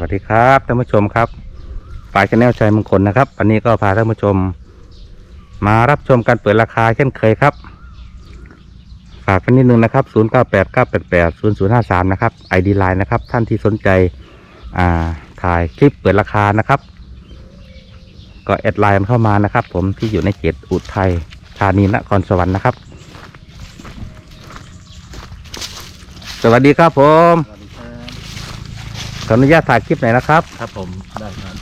วัสดีครับท่านผู้ชมครับฝ่ายชาแนลชัยมงคลนะครับวันนี้ก็พาท่านผู้ชม มารับชมการเปิดราคาเช่นเคยครับ ฝากกันนิดนึงนะครับ 0 9 8 9 8 8 0 0 5 3 นะครับ ID Line นะครับ ท่านที่สนใจอ่าถ่ายคลิปเปิดราคานะครับ ก็แอดไลน์เข้ามานะครับ ผมที่อยู่ในเขตอุทัยธานีนครสวรรค์นะครับ สวัสดีครับผมสวัสด ขออนุญาตถ่ายคลิปหน่อยนะครับครับผมได้ครับ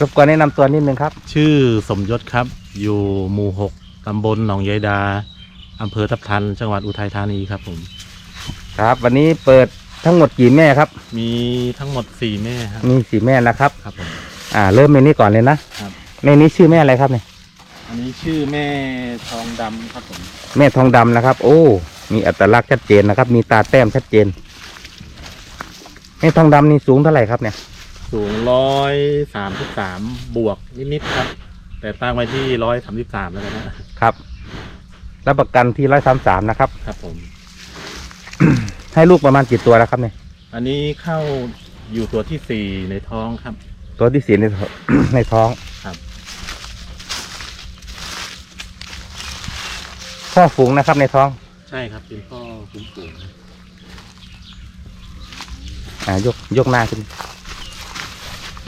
รบกวนแนะนำตัวนิดนึงครับ ชื่อสมยศครับ อยู่หมู่หกตำบลหนองยายดาอำเภอทับทัน จังหวัดอุทัยธานีครับผม ครับ วันนี้เปิดทั้งหมดกี่แม่ครับ มีทั้งหมดสี่แม่ครับมีสี่แม่นะครับ ครับผม อ่า เริ่มแม่นี้ก่อนเลยนะครับ แม่นี้ชื่อแม่อะไรครับเนี่ยอันนี้ชื่อแม่ทองดำครับผมแม่ทองดำนะครับ โอ้ มีอัตลักษณ์ชัดเจนนะครับ มีตาแต้มชัดเจน แม่ทองดำนี่สูงเท่าไหร่ครับเนี่ย สูงร้อยสามสิบสามบวกนิดๆครับ แต่ตั้งไว้ที่ร้อยสามสิบสามแล้วกันนะครับ รับประกันที่ร้อยสามสามนะครับ ครับผม ให้ลูกประมาณกี่ตัวแล้วครับเนี่ย อันนี้เข้าอยู่ตัวที่สี่ในท้องครับ ตัวที่สี่ในท้อง ในท้องครับ พ่อฝูงนะครับในท้อง ใช่ครับเป็นพ่อคุ้มฝูง อ่ายกยกหน้าขึ้น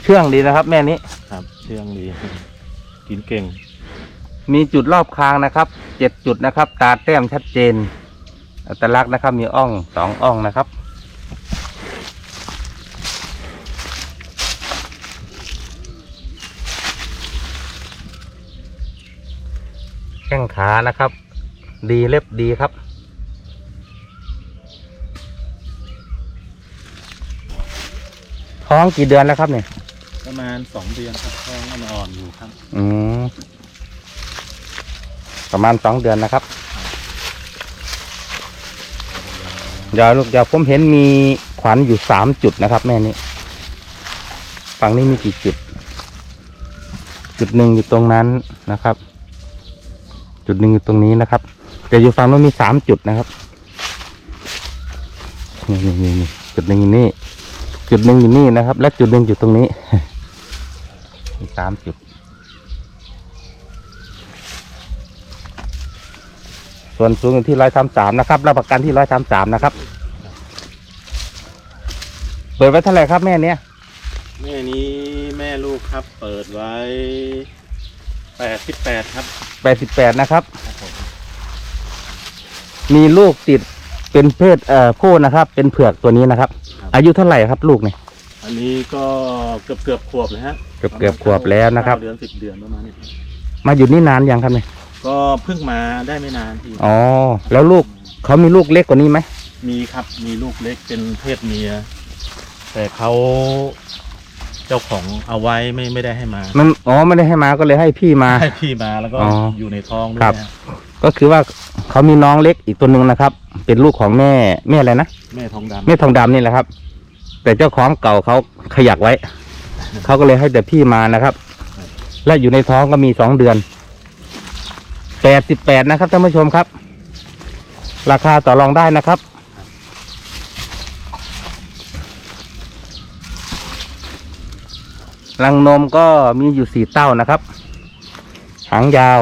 เชื่องดีนะครับ แม่นี้ ครับเชื่องดี กินเก่ง มีจุดรอบคางนะครับ เจ็ดจุดนะครับ ตาแต้มชัดเจน อัตลักษณ์นะครับ มีอ่องสองอ่องนะครับ แข้งขานะครับ ดีเล็บดีครับ ท้องกี่เดือนแล้วครับเนี่ยประมาณสองเดือนครับท้องอ่อนๆอยู่ครับ อืมประมาณสองเดือนนะครับ เดี๋ยวลูกเดี๋ยวผมเห็นมีขวัญอยู่สามจุดนะครับ แม่นี้ฝั่งนี้มีกี่จุด จุดหนึ่งอยู่ตรงนั้นนะครับ จุดหนึ่งอยู่ตรงนี้นะครับแต่อยู่ฝั่งโน้นมีสามจุดนะครับนี่นี่นี่นี่จุดหนึ่งอยู่นี่ จุดหนึ่งอยู่นี่นะครับ และจุดหนึ่งอยู่ตรงนี้มีสามจุด ส่วนสูงอยู่ที่ร้อยสามสามนะครับรับประกันที่ร้อยสามสามนะครับ เปิดไว้เท่าไหร่ครับแม่เนี้ยแม่นี้แม่ลูกครับเปิดไว้แปดสิบแปดครับแปดสิบแปดนะครับครับผมมีลูกติด เป็นเพศเอ่อผู้นะครับ เป็นเผือกตัวนี้นะครับ อายุเท่าไหร่ครับลูกเนี่ย อันนี้ก็เกือบเกือบๆขวบเลยฮะเกือบเกือบขวบแล้วนะครับ เก้าเดือนสิบเดือนประมาณนี้มาอยู่นี่นานยังครับเนี่ยก็เพิ่งมาได้ไม่นานทีอ๋อแล้วลูกเขามีลูกเล็กกว่านี้ไหมมีครับมีลูกเล็กเป็นเพศเมีย แต่เขาเจ้าของเอาไว้ไม่ไม่ได้ให้มามันอ๋อไม่ได้ให้มาก็เลยให้พี่มา ให้พี่มาแล้วก็อ๋ออยู่ในท้องด้วครัยบฮะก็คือว่าเขามีน้องเล็กอีกตัวหนึ่งนะครับ เป็นลูกของแม่แม่อะไรนะแม่ทองดำแม่ทองดำนี่แหละครับ แต่เจ้าของเก่าเขาขยักไว้ เขาก็เลยให้แต่พี่มานะครับ และอยู่ในท้องก็มีสองเดือนแปดสิบแปดนะครับท่านผู้ชมครับ ราคาต่อรองได้นะครับ รังนมก็มีอยู่สี่เต้านะครับ หางยาว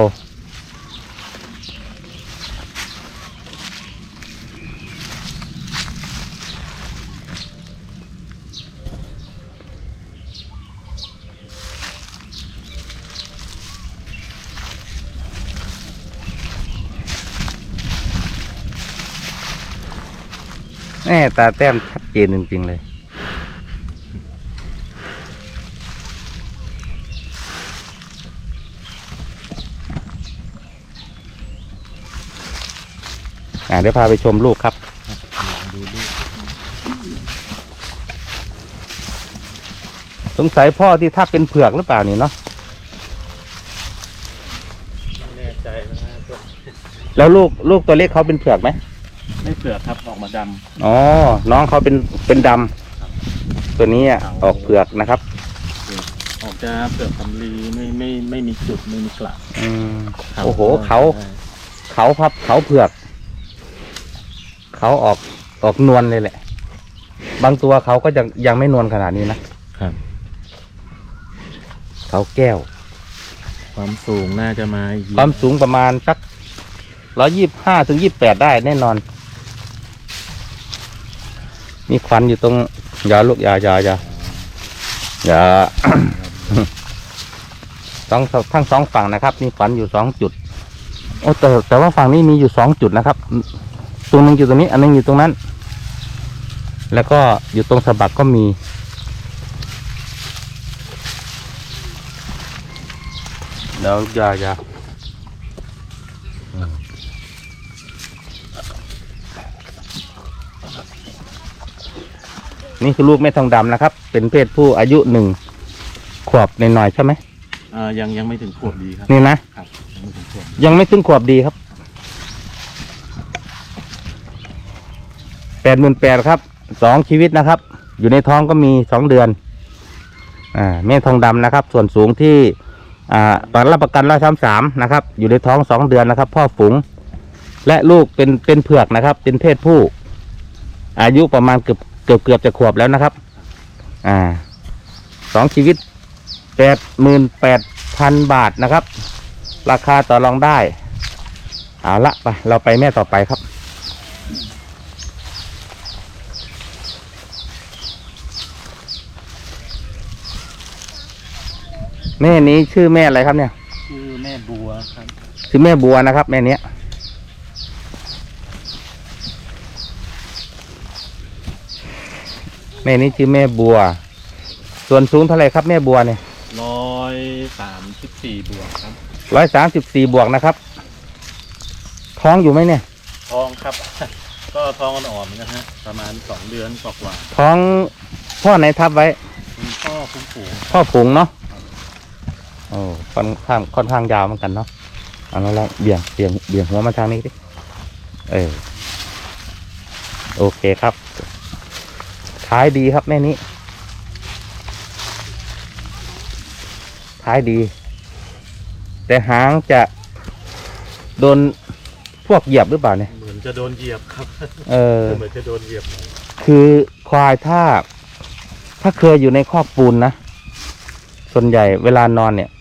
แม่ตาแต้มชัดเจนจริงๆเลย อ่าเดี๋ยวพาไปชมลูกครับดูลูกสงสัยพ่อที่ถ้าเป็นเผือกหรือเปล่านี่เนาะไม่แน่ใจนะฮะก็แล้วลูกลูกตัวเล็กเขาเป็นเผือกไหมไม่เปลือกครับออกมาดำอ๋อน้องเขาเป็นเป็นดำตัวนี้อะออกเผือกนะครับ ออกจะเปลือกสำลีไม่ไม่ไม่มีจุดไม่มีกระอืมครับโอ้โหเขา เขาครับเขาเผือก เขาออกออกนวลเลยแหละ บางตัวเขาก็ยังยังไม่นวลขนาดนี้นะครับ เขาแก้ว ความสูงน่าจะมาความสูงประมาณสักร้อยี่ห้าถึงยี่แปดได้แน่นอน มีควันอยู่ตรงอย่าลูกอย่าอย่าอย่าอย่าสองทั้งสองฝั่งนะครับ มีควันอยู่สองจุด โอ้แต่แต่ว่าฝั่งนี้มีอยู่สองจุดนะครับ ตรงหนึงอยู่ตรงนี้ อันหนึงอยู่ตรงนั้น แล้วก็อยู่ตรงสะบักก็มีเดี๋ยวอย่าอย่านี่คือลูกแม่ทองดำนะครับ เป็นเพศผู้อายุหนึ่งขวบหน่อยๆใช่ไหมอ่ายังยังไม่ถึงขวบดีครับ นี่นะครับยังไม่ถึงขวบยังไม่ถึงขวบดีครับ แปดหมื่นแปดครับสองชีวิตนะครับ อยู่ในท้องก็มีสองเดือนอ่าแม่ทองดำนะครับ ส่วนสูงที่อ่าตอนรับประกันร้อยสามสามนะครับ อยู่ในท้องสองเดือนนะครับ พ่อฝูง และลูกเป็นเป็นเผือกนะครับ เป็นเพศผู้ อายุประมาณเกือบเกือบเกือบจะขวบแล้วนะครับ อ่าสองชีวิตแปดหมื่นแปดพันบาทนะครับ ราคาต่อรองได้ เอาละไปเราไปแม่ต่อไปครับ แม่นี้ชื่อแม่อะไรครับเนี่ย ชื่อแม่บัวครับ ชื่อแม่บัวนะครับ แม่เนี้ยแม่นี้ชื่อแม่บัว ส่วนสูงเท่าไหร่ครับแม่บัวเนี่ยร้อยสามสิบสี่บวกครับร้อยสามสิบสี่บวกนะครับ ท้องอยู่ไหมเนี่ย ทองครับ ก็ทองอ่อนๆเหมือนกันฮะประมาณสองเดือนกว่าท้องพ่อไหนทับไว้ๆคุณพ่อคุ้มฝูงพ่อผงเนาะ โอ้ค่อนข้างค่อนข้างยาวเหมือนกันเนาะเอาแล้วเราเบี่ยงเบี่ยงเบี่ยงหัวมาทางนี้ดิเออโอเคครับท้ายดีครับแม่นี้ท้ายดี แต่หางจะโดนพวกเหยียบหรือเปล่าเนี่ย เหมือนจะโดนเหยียบครับ เออ เหมือนจะโดนเหยียบหน่อยคือควายถ้า ถ้าเคยอยู่ในคอกปูนนะ ส่วนใหญ่เวลานอนเนี่ยพ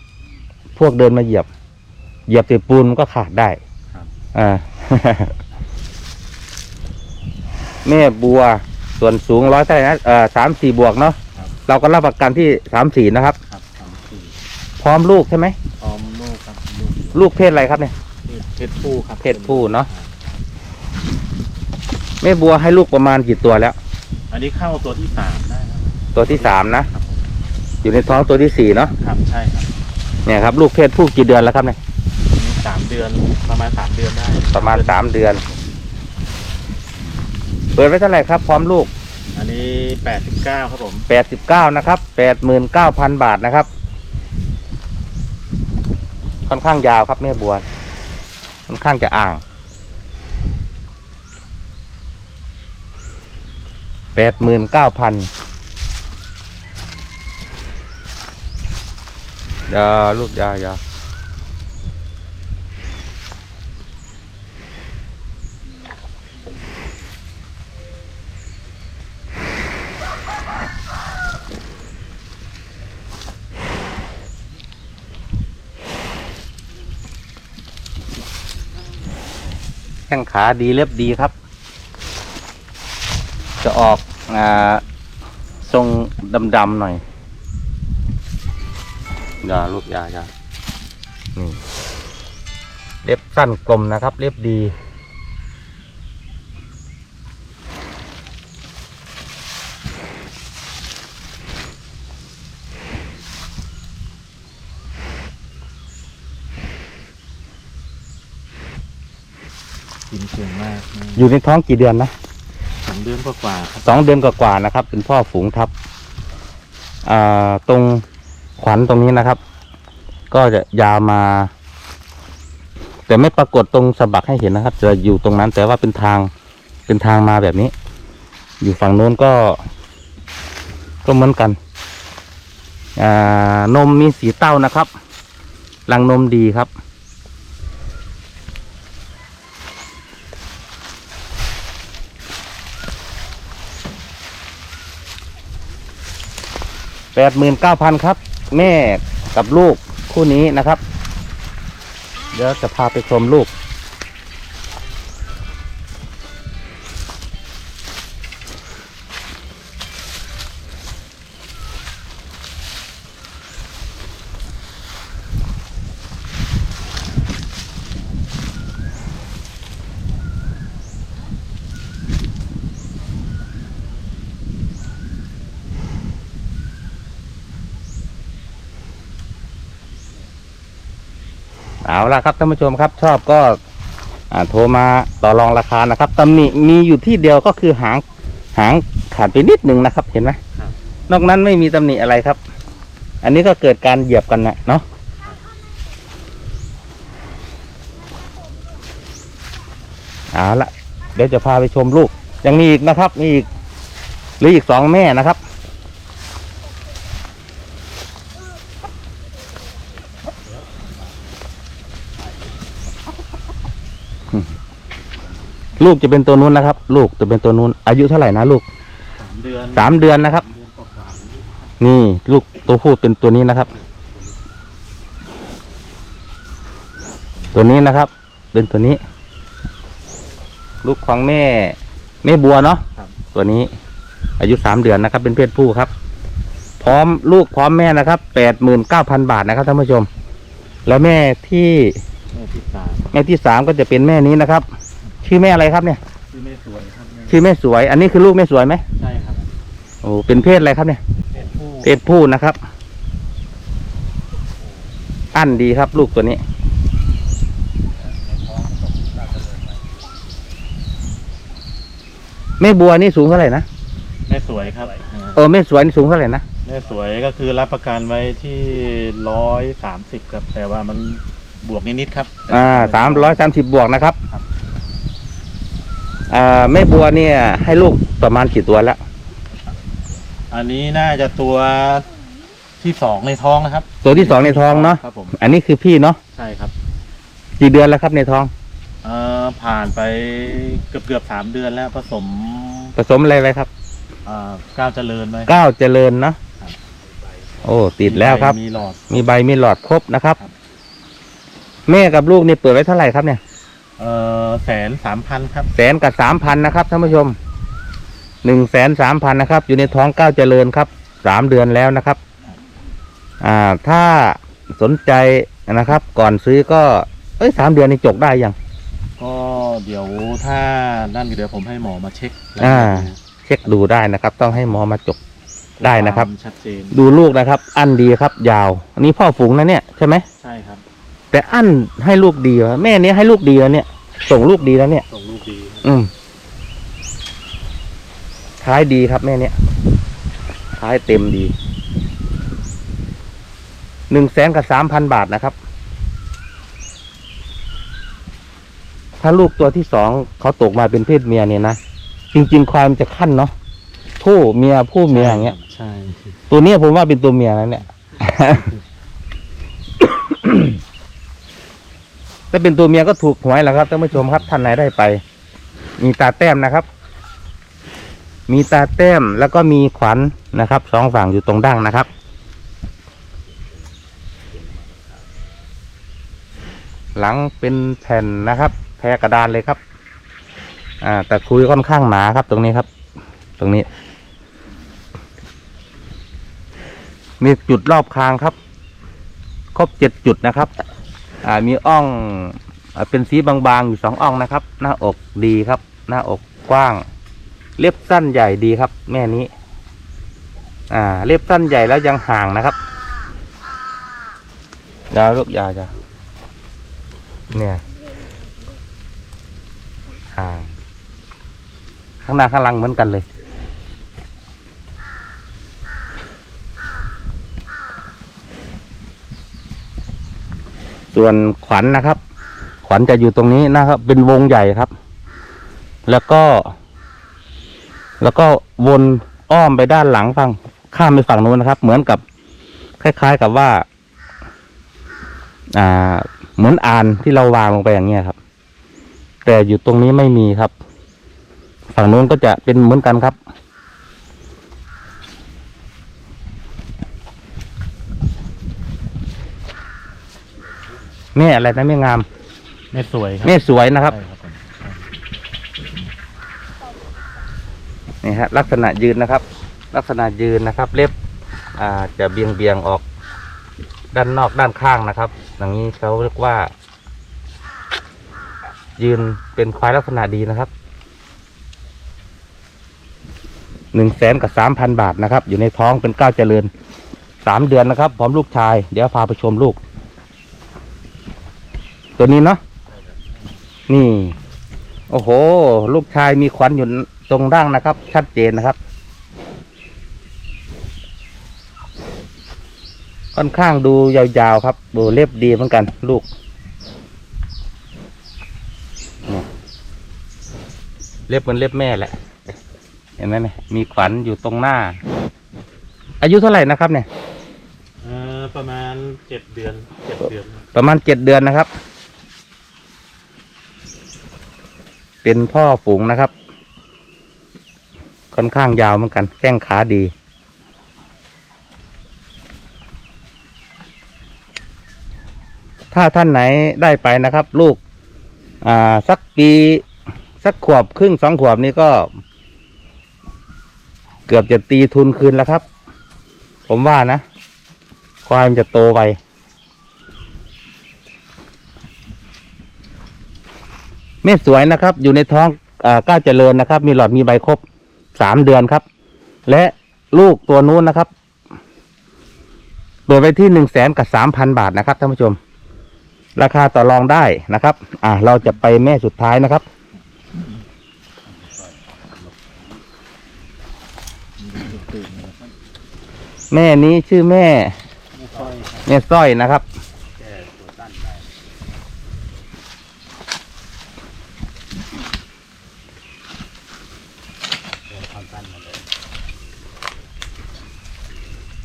วกเดินมาเหยียบ เหยียบติดปูนมันก็ขาดได้ครับอ่าแม่บัวส่วนสูงร้อยเท่าไหร่นะเอ่อสามสี่บวกเนาะครับเราก็รับประกันที่สามสี่นะครับ ครับสามสี่พร้อมลูกใช่ไหมพร้อมลูกครับลูกลูกเพศอะไรครับเนี่ยเพศผู้ครับเพศผู้เนอะแม่บัวให้ลูกประมาณกี่ตัวแล้ว อันนี้เข้าตัวที่สามได้ครับตัวที่สามนะครับผมอยู่ในท้องตัวที่สี่เนาะครับใช่ครับ เนี่ยครับลูกเพศผู้กี่เดือนแล้วครับเนี่ยอันนี้สามเดือนประมาณสามเดือนได้ประมาณสามเดือน เปิดไว้เท่าไหร่ครับ พร้อมลูก อันนี้แปดสิบเก้าครับผมแปดสิบเก้านะครับแปดหมื่นเก้าพันบาทนะครับ ค่อนข้างยาวครับแม่บัวค่อนข้างจะอ่างแปดหมื่นเก้าพัน ยาลูกยายาแข้งขาดีเล็บดีครับ จะออกอทรงดำๆหน่อย อย่าลูกอยาอย่านี่เล็บสั้นกลมนะครับ เล็บดี กินเก่งมากนะอยู่ในท้องกี่เดือนนะ สองเดือนกว่าๆครับ สองเดือนกว่าๆนะครับ เป็นพ่อฝูงทับอ่าตรง ขวัญตรงนี้นะครับ ก็จะยาวมา แต่ไม่ปรากฏตรงสะบักให้เห็นนะครับ จะอยู่ตรงนั้นแต่ว่าเป็นทางเป็นทางมาแบบนี้ อยู่ฝั่งโน้นก็ ก็เหมือนกันอ่านมมีสีเต้านะครับรังนมดีครับ แปดหมื่นเก้าพันครับ แม่กับลูกคู่นี้นะครับ เดี๋ยวจะพาไปชมลูก ละครับท่านผู้ชมครับ ชอบก็อ่าโทรมาต่อรองราคานะครับตำหนิมีอยู่ที่เดียวก็คือหางหางขาดไปนิดหนึ่งนะครับ เห็นไหมครับนอกนั้นไม่มีตำหนิอะไรครับ อันนี้ก็เกิดการเหยียบกันนะเนาะเอาละเดี๋ยวจะพาไปชมลูก ยังมีอีกนะครับ มีอีกเหรืออีกสองแม่นะครับ ลูกจะเป็นตัวนู้นนะครับ ลูกจะเป็นตัวนู้น อายุเท่าไหร่นะลูกสามเดือนสามเดือนนะครับเดือนกว่าๆนี่ลูกตัวผู้เป็นตัวนี้นะครับ ตัวนี้นะครับ เป็นตัวนี้ ลูกของแม่แม่บัวเนาะครับตัวนี้ อายุสามเดือนนะครับ เป็นเพศผู้ครับ พร้อมลูกพร้อมแม่นะครับแปดหมื่นเก้าพันบาทนะครับท่านผู้ชม แล้วแม่ที่แม่ที่สามแม่ที่สามก็จะเป็นแม่นี้นะครับ ชื่อแม่อะไรครับเนี่ย ชื่อแม่สวยครับแม่ชื่อแม่สวย อันนี้คือลูกแม่สวยไหมใช่ครับโอ้เป็นเพศอะไรครับเนี่ยเป็นผู้เพศผู้นะครับ อั้นดีครับ ลูกตัวนี้ แม่บัวนี่สูงเท่าไหร่นะแม่สวยครับเออแม่สวยนี่สูงเท่าไหร่นะแม่สวยก็คือรับประกันไว้ที่ร้อยสามสิบครับ แต่ว่ามันบวกนิดๆครับ อ่าสามร้อยสามสิบบวกนะครับ ครับอ่า แม่บัวเนี่ย ให้ลูกประมาณกี่ตัวแล้ว อันนี้น่าจะตัวที่สองในท้องนะครับ ตัวที่สองในท้องเนาะครับผมอันนี้คือพี่เนาะใช่ครับ กี่เดือนแล้วครับในท้องเอ่อผ่านไปเกือบเกือบๆสามเดือนแล้วผสมผสมอะไรไว้ครับอ่าก้าวเจริญไว้ก้าวเจริญเนาะครับ โอ้ติดแล้วครับ มีหลอด มีใบมีหลอดครบนะครับ ครับ แม่กับลูกนี่เปิดไว้เท่าไหร่ครับเนี่ย เอ่อแสนสามพันครับ แสนกับสามพันนะครับท่านผู้ชมหนึ่งแสนสามพันนะครับ อยู่ในท้องก้าวเจริญครับสามเดือนแล้วนะครับ อ่าถ้าสนใจนะครับ ก่อนซื้อก็ เอ้ยสามเดือนนี่จกได้ยังก็เดี๋ยวถ้านั่นเดี๋ยวผมให้หมอมาเช็คอ่า เช็คดูได้นะครับ ต้องให้หมอมาจกได้นะครับ วามชัดเจนดูลูกนะครับ อันดีครับ ยาว อันนี้พ่อฝูงนะเนี่ยใช่ไหม ใช่ครับ แต่อันให้ลูกดีวะแม่เนี้ยให้ลูกดีแล้วเนี่ย ส่งลูกดีแล้วเนี่ย ส่งลูกดี อืมท้ายดีครับแม่เนี่ยท้ายเต็มดีหนึ่งแสนกับสามพันบาทนะครับ ถ้าลูกตัวที่สองเขาตกมาเป็นเพศเมียเนี่ยนะ จริง ๆ ความนจะขั้นเนาะผู้เมียผู้เมียอย่างเงี้ย ใช่ ตัวเนี้ยผมว่าเป็นตัวเมียแล้วเนี่ย ถ้าเป็นตัวเมียก็ถูกหวยแล้วครับท่านผู้ชมครับท่านไหนได้ไป มีตาแต้มนะครับ มีตาแต้มแล้วก็มีขวัญนะครับสองฝั่งอยู่ตรงดั้งนะครับ หลังเป็นแผ่นนะครับ แพรกระดานเลยครับ อ่าแต่คุยค่อนข้างหนาครับ ตรงนี้ครับ ตรงนี้ มีจุดรอบคางครับ ครบเจ็ดจุดนะครับ มีอ่องอเป็นสีบางๆอยู่สองอ่องนะครับ หน้าอกดีครับ หน้าอกกว้าง เล็บสั้นใหญ่ดีครับ แม่นี้ อ่า เล็บสั้นใหญ่แล้วยังห่างนะครับยาวลูกยาวจ้ะเนี่ยห่าง ข้างหน้าข้างหลังเหมือนกันเลย ส่วนขวัญนะครับ ขวัญจะอยู่ตรงนี้นะครับ เป็นวงใหญ่ครับ แล้วก็ แล้วก็วนอ้อมไปด้านหลังฝั่งข้ามไปฝั่งนู้นนะครับ เหมือนกับคล้ายๆกับว่า อ่า เหมือนอ่านที่เราวางลงไปอย่างเงี้ยครับ แต่อยู่ตรงนี้ไม่มีครับ ฝั่งนู้นก็จะเป็นเหมือนกันครับ แม่อะไรนะแม่งามแม่สวยครับแม่สวยนะครับ ใช่ครับผมนี่ฮะลักษณะยืนนะครับ ลักษณะยืนนะครับ เล็บอ่าจะเบียงเบียงๆออก ด้านนอกด้านข้างนะครับ อย่างนี้เขาเรียกว่า ยืนเป็นควายลักษณะดีนะครับหนึ่งแสนกับสามพันบาทนะครับ อยู่ในท้องเป็นเก้าวเจริญสามเดือนนะครับพร้อมลูกชาย เดี๋ยวพาไปชมลูก ตัวนี้เนาะนี่ โอ้โห ลูกชายมีขวัญอยู่ตรงร่างนะครับ ชัดเจนนะครับ ค่อนข้างดูยาวๆครับดูเล็บดีเหมือนกัน ลูกเนี่ยเล็บเหมือนเล็บแม่แหละ เห็นไหมเนี่ยมีขวัญอยู่ตรงหน้า อายุเท่าไหร่นะครับเนี่ย เอ่อประมาณเจ็ดเดือนเจ็ดเดือน ประมาณเจ็ดเดือนนะครับ เป็นพ่อฝูงนะครับ ค่อนข้างยาวเหมือนกัน แข้งขาดี ถ้าท่านไหนได้ไปนะครับ ลูก อ่า สักปีสักขวบครึ่งสองขวบนี้ก็ เกือบจะตีทุนคืนแล้วครับ ผมว่านะ ควายมันจะโตไว เม็ดสวยนะครับ อยู่ในท้องก้าวเจริญนะครับ มีหลอดมีใบครบสามเดือนครับ และลูกตัวนู้นนะครับเปิดไปที่หนึ่งแสนกับสามพันบาทนะครับท่านผู้ชม ราคาต่อรองได้นะครับ อ่าเราจะไปแม่สุดท้ายนะครับ แม่นี้ชื่อแม่แม่สร้อยนะครับ แก่ตัวตั้นได้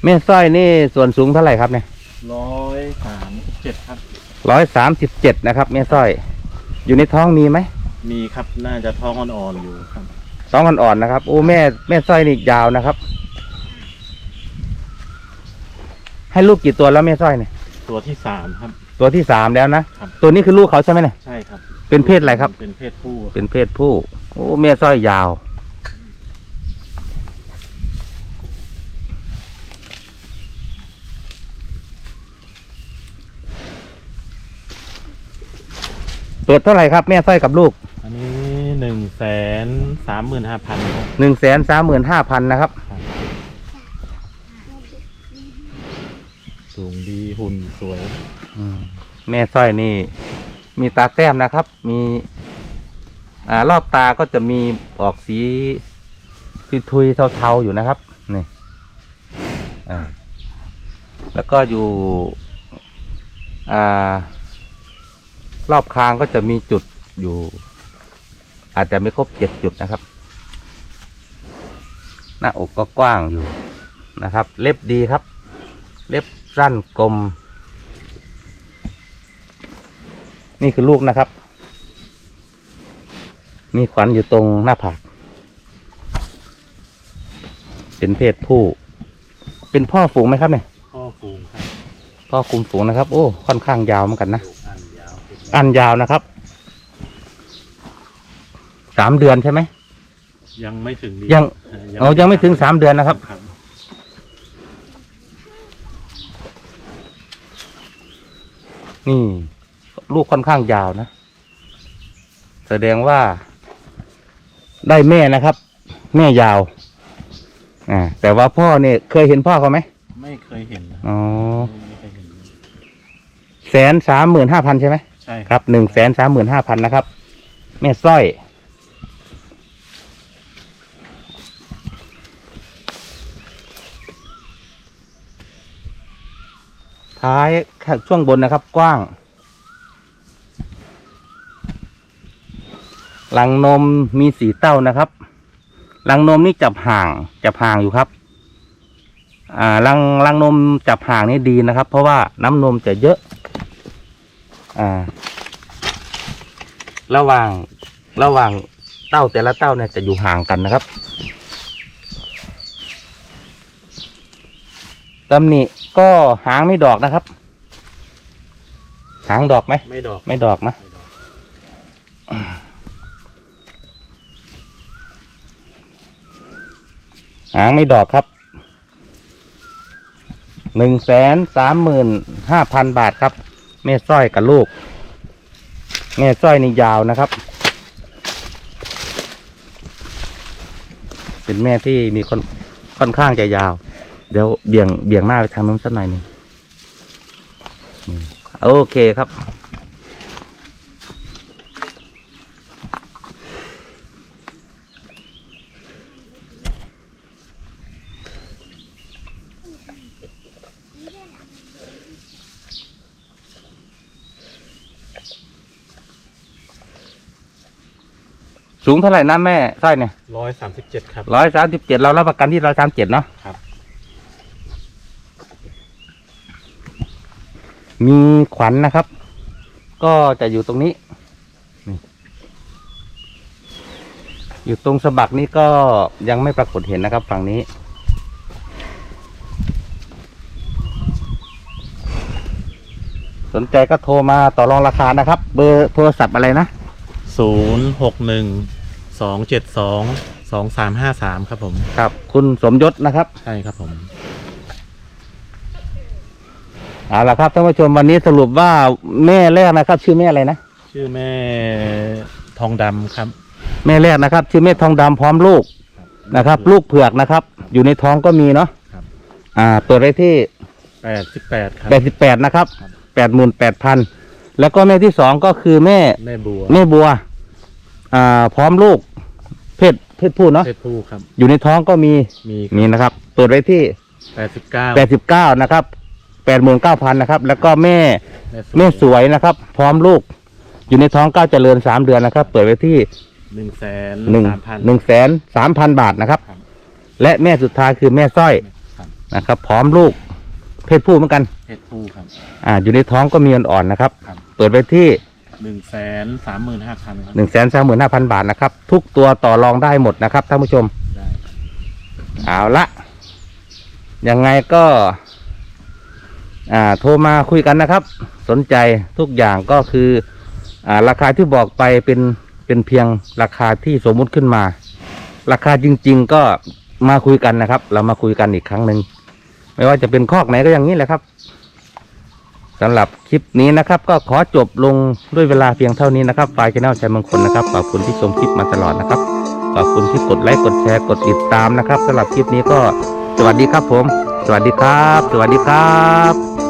แม่สร้อยนี่ส่วนสูงเท่าไหร่ครับเนี่ยร้อยสามเจ็ดครับ ร้อยสามสิบเจ็ดนะครับแม่สร้อย อยู่ในท้องมีไหมมีครับน่าจะท้องอ่อนๆอยู่ครับ ท้องอ่อนๆนะครับโอ้แม่แม่สร้อยนี่ยาวนะครับ ให้ลูกกี่ตัวแล้วแม่สร้อยเนี่ยตัวที่สามครับ ตัวที่สามแล้วนะครับ ตัวนี้คือลูกเขาใช่ไหมเนี่ยใช่ครับ เป็นเพศอะไรครับ เป็นเพศผู้ เป็นเพศผู้ โอ้แม่สร้อยยาว เปิดเท่าไหร่ครับแม่สร้อยกับลูกอันนี้หนึ่งแสนสามหมื่นห้าพันหนึ่งแสนสามหมื่นห้าพันนะครับ สูงดีหุ่นสวย อืมแม่สร้อยนี่ มีตาแต้มนะครับ มีอ่ารอบตาก็จะมีออกสีทุยๆเทาๆอยู่นะครับนี่อ่าแล้วก็อยู่ อ่า รอบคางก็จะมีจุดอยู่ อาจจะไม่ครบเจ็ดจุดนะครับ หน้าอกก็กว้างอยู่นะครับ เล็บดีครับ เล็บสั้นกลม นี่คือลูกนะครับ มีขวัญอยู่ตรงหน้าผาก เป็นเพศผู้ เป็นพ่อฝูงไหมครับเนี่ย พ่อฟูงครับ พ่อคุมฝูงนะครับ โอ้ ค่อนข้างยาวเหมือนกันนะลูก อันยาวเป็นอันยาวนะครับ สามเดือนใช่ไหม ยังไม่ถึงดียังอ่เอายังไม่ถึงสามเดือนนะครับครับ นี่ ลูกค่อนข้างยาวนะ แสดงว่า ได้แม่นะครับ แม่ยาว อ่า แต่ว่าพ่อเนี่ยเคยเห็นพ่อเขาไหม ไม่เคยเห็นนะอ๋อไม่เคยเห็นแสนสามหมื่นห้าพันใช่ไหม ใช่ครับหนึ่งแสนสามหมื่นห้าพันนะครับ แม่สร้อย ท้ายช่วงบนนะครับ กว้าง หลังนมมีสีเต้านะครับ หลังนมนี่จับห่าง จับห่างอยู่ครับ อ่าหลังหลังนมจับห่างนี่ดีนะครับ เพราะว่าน้ำนมจะเยอะ อ่า ระหว่างระหว่างเต้าแต่ละเต้าเนี่ยจะอยู่ห่างกันนะครับตำหนิก็หางไม่ดอกนะครับ หางดอกไหมไม่ดอกไม่ดอกนะไม่ดอกหางไม่ดอกครับหนึ่งแสนสามหมื่นห้าพันบาทครับ แม่สร้อยกับลูก แม่สร้อยนี่ยาวนะครับ เป็นแม่ที่มีค่อนค่อนข้างจะยาว เดี๋ยวเบี่ยงเบี่ยงหน้าไปทางนู้นสักหน่อยหนึ่งโอเคครับ สูงเท่าไหร่นะแม่สร้อยเนี่ยร้อยสามสิบเจ็ดครับ ร้อยสามสิบเจ็ดเรารับประกันที่ร้อยสามเจ็ดเนาะครับ มีขวัญนะครับ ก็จะอยู่ตรงนี้นี่อยู่ตรงสะบักนี้ก็ยังไม่ปรากฏเห็นนะครับ ฝั่งนี้ สนใจก็โทรมาต่อรองราคานะครับ เบอร์โทรศัพท์อะไรนะ ศูนย์หกหนึ่ง สองเจ็ดสองสองสามห้าสามครับผม ครับ คุณสมยศนะครับใช่ครับผม เอาละครับท่านผู้ชมวันนี้สรุปว่าแม่แรกนะครับ ชื่อแม่อะไรนะชื่อแม่ทองดำครับแม่แรกนะครับ ชื่อแม่ทองดำพร้อมลูกนะครับ ลูกเผือกนะครับ อยู่ในท้องก็มีเนาะครับ อ่า เปิดไว้ที่ แปดสิบแปดครับแปดสิบแปดนะครับครับแปดหมื่นแปดพันแล้วก็แม่ที่สองก็คือแม่ แม่บัว แม่บัว อ่า พร้อมลูก เพศเพศผู้เนาะเพศผู้ครับ อยู่ในท้องก็มีมีนี่นะครับเปิดไว้ที่แปดสิบเก้าแปดสิบเก้านะครับแปดหมื่นเก้าพันนะครับ แล้วก็แม่แม่สวยนะครับ พร้อมลูก อยู่ในท้องก้าวเจริญสามเดือนนะครับ เปิดไว้ที่หนึ่งแสนหนึ่งสามพันหนึ่งแสนสามพันบาทนะครับครับ และแม่สุดท้ายคือแม่สร้อยครับนะครับ พร้อมลูก เพศผู้เหมือนกัน เพศผู้ครับ อ่า อยู่ในท้องก็มีอ่อนๆนะครับครับเปิดไว้ที่ หนึ่งแสนสามหมื่นห้าพันครับหนึ่งแสนสามหมื่นห้าพันบาทนะครับ ทุกตัวต่อรองได้หมดนะครับท่านผู้ชม ได้เอาละยังไงก็ อ่าโทรมาคุยกันนะครับ สนใจทุกอย่างก็คือ อ่าราคาที่บอกไปเป็นเป็นเพียงราคาที่สมมุติขึ้นมา ราคาจริง ๆ ก็มาคุยกันนะครับ เรามาคุยกันอีกครั้งหนึ่งไม่ว่าจะเป็นคอกไหนก็อย่างนี้แหละครับ สำหรับคลิปนี้นะครับ ก็ขอจบลงด้วยเวลาเพียงเท่านี้นะครับฝ่ายแนลชัยมงคลนะครับขอบคุณที่ชมคลิปมาตลอดนะครับขอบคุณที่กดไลค์กดแชร์กดติดตามนะครับสำหรับคลิปนี้ก็สวัสดีครับผม สวัสดีครับ สวัสดีครับ